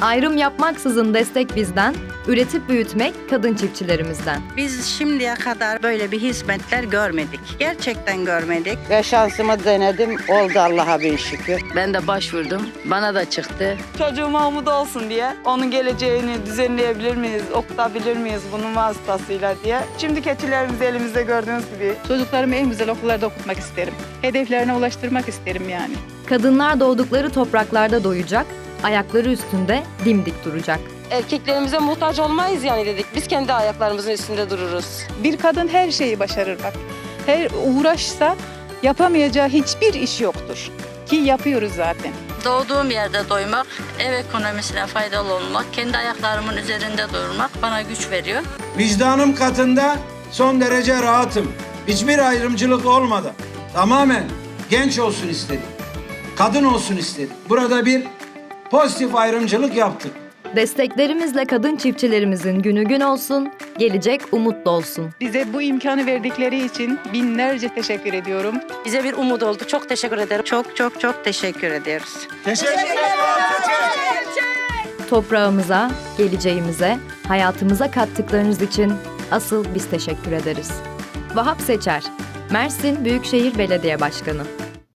Ayrım yapmaksızın destek bizden, üretip büyütmek kadın çiftçilerimizden. Biz şimdiye kadar böyle bir hizmetler görmedik. Gerçekten görmedik. Ve şansımı denedim. Oldu Allah'a bin şükür. Ben de başvurdum. Bana da çıktı. Çocuğuma umut olsun diye onun geleceğini düzenleyebilir miyiz, okutabilir miyiz bunun vasıtasıyla diye. Şimdi keçilerimizi elimizde gördüğünüz gibi. Çocuklarımı en güzel okullarda okutmak isterim. Hedeflerine ulaştırmak isterim yani. Kadınlar doğdukları topraklarda doyacak, ayakları üstünde dimdik duracak. Erkeklerimize muhtaç olmayız yani dedik. Biz kendi ayaklarımızın üstünde dururuz. Bir kadın her şeyi başarır bak. Her uğraşsa yapamayacağı hiçbir iş yoktur. Ki yapıyoruz zaten. Doğduğum yerde doymak, ev ekonomisine faydalı olmak, kendi ayaklarımın üzerinde durmak bana güç veriyor. Vicdanım katında son derece rahatım. Hiçbir ayrımcılık olmadı. Tamamen genç olsun istedim. Kadın olsun istedim. Burada bir pozitif ayrımcılık yaptık. Desteklerimizle kadın çiftçilerimizin günü gün olsun, gelecek umutlu olsun. Bize bu imkanı verdikleri için binlerce teşekkür ediyorum. Bize bir umut oldu. Çok teşekkür ederim. Çok çok çok teşekkür ediyoruz. Toprağımıza, geleceğimize, hayatımıza kattıklarınız için asıl biz teşekkür ederiz. Vahap Seçer, Mersin Büyükşehir Belediye Başkanı.